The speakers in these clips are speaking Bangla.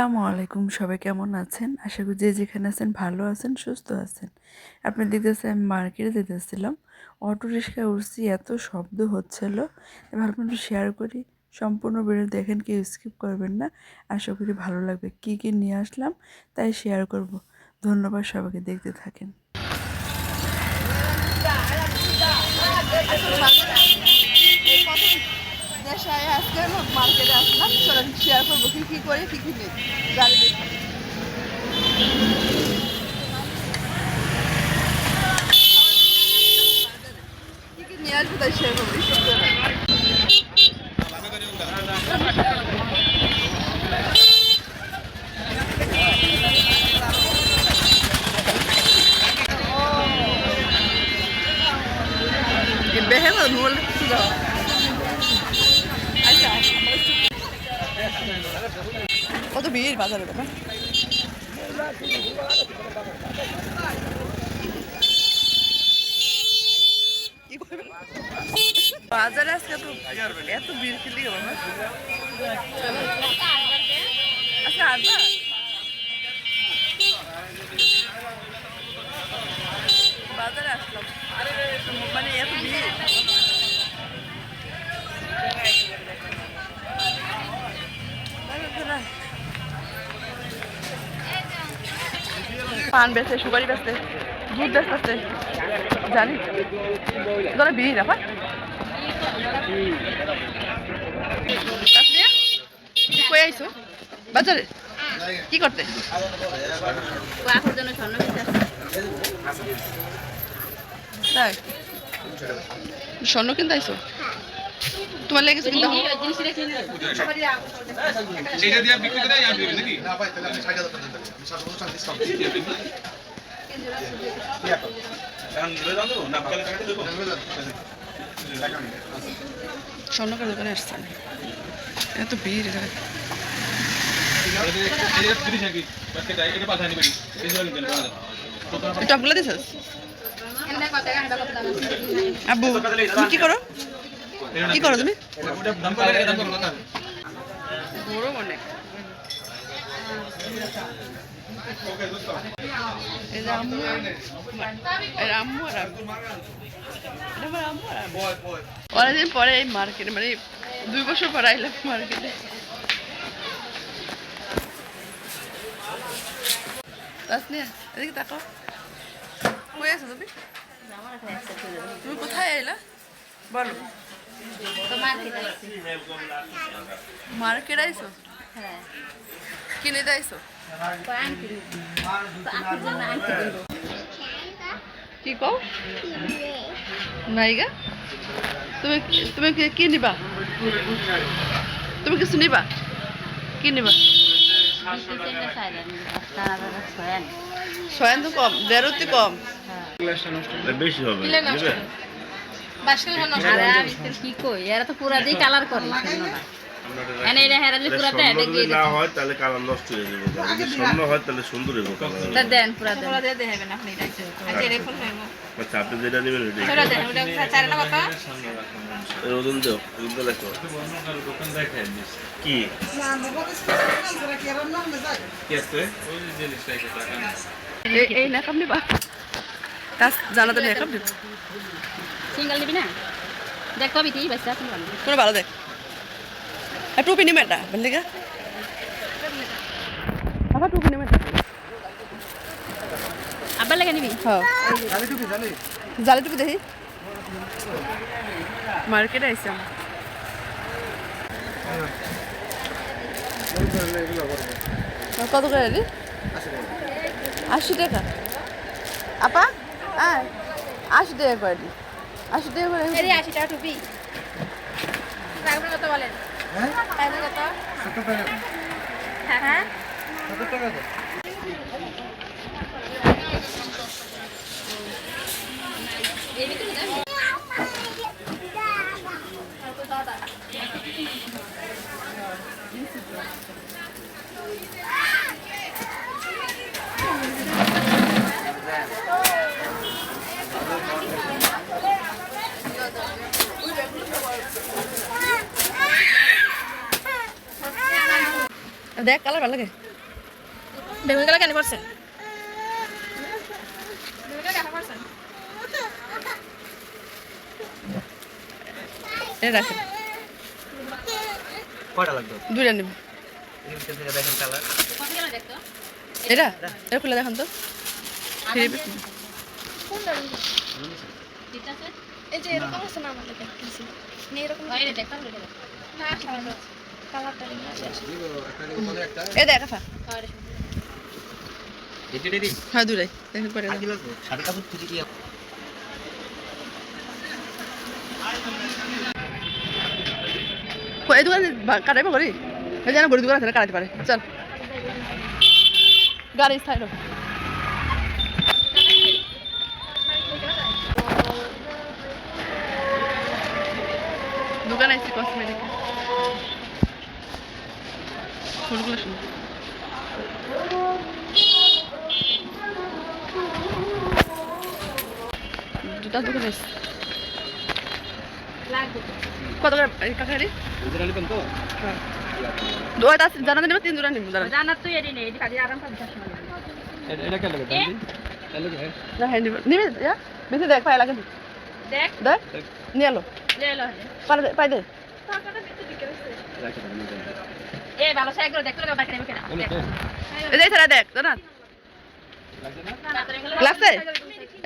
আলাইকুম, সবাই কেমন আছেন? আশা করি যে যেখানে আছেন ভালো আছেন, সুস্থ আছেন। আপনি দেখতেছেন আমি মার্কেটে যেতেছিলাম। অটো রিক্সায় উঠছি এত শব্দ হচ্ছিল। ভাবলাম একটু শেয়ার করি। সম্পূর্ণ ভিডিও দেখেন, কেউ স্কিপ করবেন না। আশা করি ভালো লাগবে। কী কী নিয়ে আসলাম, তাই শেয়ার করব। ধন্যবাদ সবাইকে, দেখতে থাকেন। দেশায় আজকে মার্কেটে আসলাম চলেন শেয়ার করব কি কি করে, কী কী নেই। গাড়ি কি কি নিয়ে আসব তাই শেয়ার করব। কত ভিড় বাজারে বাবা কি করবে? বাজারে আজকে তো এত ভিড় খেলি বাবা আচ্ছা আটবা বাজারে আসলাম মানে এত ভিড় পান বেচে সুপারি বেচতে দুধ বেচতে জানি। তোরা বিড়ি রাখা বাজারে? কি করতে? স্বর্ণ কিনতে তাই? স্বর্ণ কিনতে আইছো? তোমার লেগেছে কিনতে সেটা দিয়ে বিক্রি করে দেবেন নাকি? না ভাই তাহলে আমি টাকা দেবো ডিসকাউন্ট দেবো স্বর্ণকার দোকানে আসছে এত ভিড় টপগুলো আছে? আব্বু তুমি কি করো। কি করো তুমি? বড় অনেক। অনেকদিন পরে এই মার্কেটে মানে দুই বছর পর আইলাম মার্কেটে তাসনিয়া, এদিকে তাকাও। কই আছো তুমি? তুমি কোথায় এলা বলো। তোমার ঠিক আছে মার্কেট আইছো? হ্যাঁ। কিনে তো তো আংটি কি কও? নাইগা। তুমি তুমি কি নিবা? তুমি কিছু নিবা? কি নিবা? ছয়ান তো কম দেড়তে কম। বেশি হবে তো কি কই? এরা তো পুরা দিয়ে কালার করে হয় হয়ে হয় আচ্ছা। আপনি যেটা নেবেন ওজন দাও ওজন কি? এই জানাতে সিঙ্গেল নিবি না? দেখ কবি তুই তুমি কোনো ভালো দেখ। আর টুপি নিবে এটা বুঝলি গা? বাবা টুপি নিবে আবার লেগে নিবি? হ্যাঁ। জালি টুপি দেখি। মার্কেটে আইসি আমরা কত করে রে আশি টাকা। আপা হ্যাঁ আশি টাকা করে দি আশি টাকা করে এই আশি টাকা টুপি। কত বলেন? লাগবে কত? হ্যাঁ হ্যাঁ। ভালো লাগে বেগুন কালার কেন করছেন বেগুন কালার কেন লাগবে? দুইটা নেব। এটা? এটা খুলে দেখান তো। এই যে এরকম আছে না আমাদের দেখতেছি এরকম রে দেখতাম রে না দেখ। আফা হয় পরে এই দোকানে কাটাইবা করি এই জানা বড়ি দোকান আছে কাটাতে পারে। চল। গাড়ি স্থায়ী দোকান আছে কসমেটিক ফুলগুলো সুন্দর জুতা দোকান কত করে হ্যাঁ। জানা নিব তিন জোড়া নিব জানা জানার তুই এডি নেই কাজে আরাম পাবি চাষ না হ্যাঁ নিবে। ইয়া বেশি দেখ পাই লাগে। দেখ। দেখ। নিয়ে এলো। লে লো পাই দে পাই দে। এ ভালো সে একবার দেখতে লাগা বাকি নেবে এই যে সারা দেখ জানা লাগছে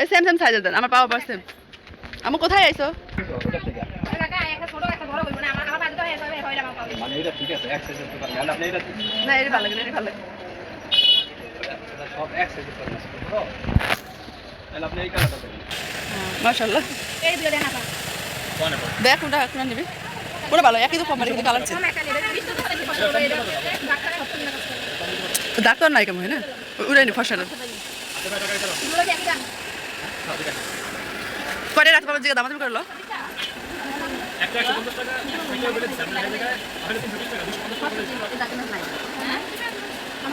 এই সেম সেম সাইজের দেন আমার পাওয়া পার সেম আমার কোথায় আইছো? কাকা একটা ছোট একটা না হয়ে মানে এটা ঠিক আছে এক সাইজের তো পারবে আপনি এটা না এর ভালো লাগে না ভালো লাগে। সব এক সাইজের তাহলে আপনি এই কালারটা মাশাআল্লাহ। এই দিও দেনা পা দেখ কোনটা কোনটা নিবি? কোনটা ভালো, একই তো কোম্পানি কিন্তু কালার চেঞ্জ একটা ডাক্তার নাই কেমন, হয় না? উড়াই নি ফসল। এগুলো কি একটা কয়টা রাখতে পারব জিজ্ঞাসা দামাদামি করল?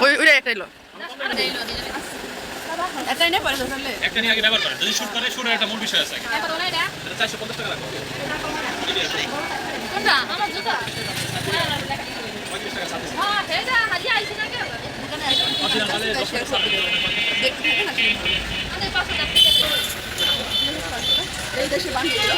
ওই ওইটা একটাই লো একটা নিয়ে আগে ব্যবহার করেন। যদি শুট করে শুটের একটা মূল বিষয় আছে আগে। এটা। এটা চারশো পঞ্চাশ টাকা লাগবে। কোনটা আমার জুতা। হ্যাঁ টাকা এই দেশে বানিয়ে দিল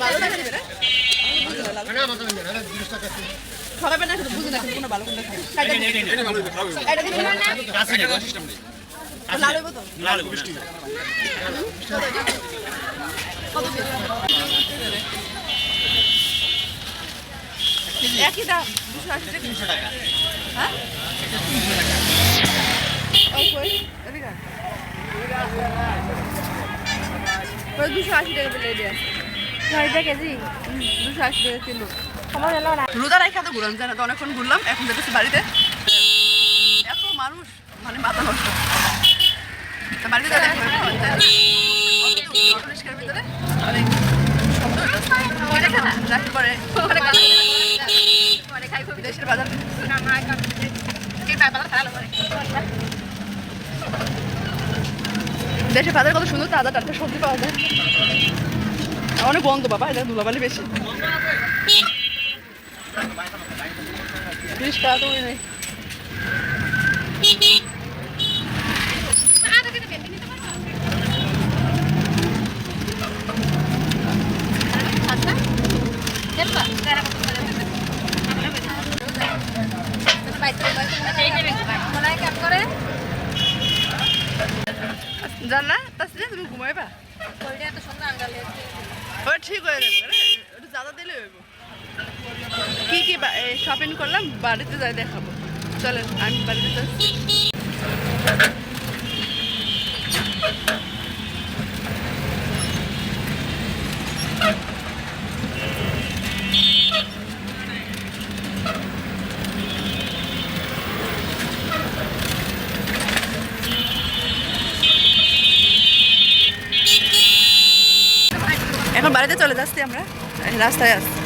ভালো লাগে না খারাপ না কিন্তু বুঝে না কিন্তু কোনো ভালো কোনটা খাই এটা দিবি না কাছে নেই, কোনো system নেই। লাল হইব তো লাল বৃষ্টি একই দাম দুশো আশি টাকা তিনশো টাকা হ্যাঁ আয়। ওই দুশো আশি টাকা দিয়ে ছয়টা কেজি দুশো আশি টাকা কিলো তো ঘুরলাম জানা তো অনেকক্ষণ ঘুরলাম, এখন যেতেছি বাড়িতে। এত মানুষ মানে মাথা নষ্ট। বাড়িতে মানে বাজার দেশের বাজার কত সুন্দর, তাজা টাটকা সবজি পাওয়া যায়। অনেক গন্ধ বাবা, এটা ধুলাবালি বেশি। করে মনে কাম করে জান তাছাড়া তুমি ঘুমাইবা? ওটা ঠিক হয়ে যাবে একটু জাদা দিলে হইব। কি কি শপিং করলাম, বাড়িতে যাই দেখাবো। চলেন, আমি বাড়িতে যাচ্ছি। এখন বাড়িতে চলে যাচ্ছি আমরা, রাস্তায় আসছি।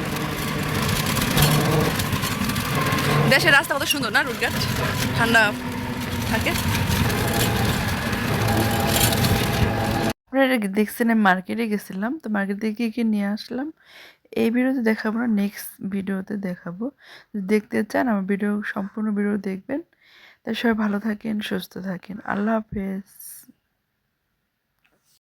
দেশের রাস্তা কত সুন্দর, না, রুটঘাট? ঠান্ডা থাকে। আপনারা দেখছেন আমি মার্কেটে গেছিলাম, তো মার্কেট থেকে কী নিয়ে আসলাম? এই ভিডিওতে দেখাবো না নেক্সট ভিডিওতে দেখাবো। দেখতে চান, আমার ভিডিও, সম্পূর্ণ ভিডিও দেখবেন। তাই সবাই ভালো থাকেন, সুস্থ থাকেন। আল্লাহ হাফেজ।